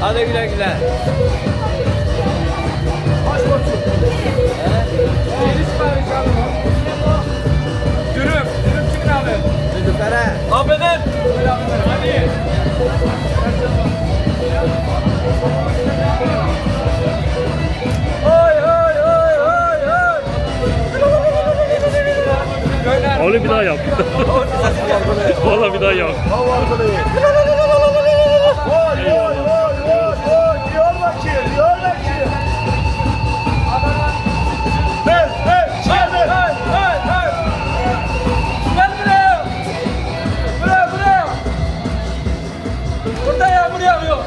Hadi güle güle. Aç koçum. Yeni sipariş aldım. Dürüm. Dürüm kimin abi? Dürüm Ferah. Abedin. Hadi. Oğlum bir daha yap. Valla bir daha yap. Buraya. Buraya, yağıyor.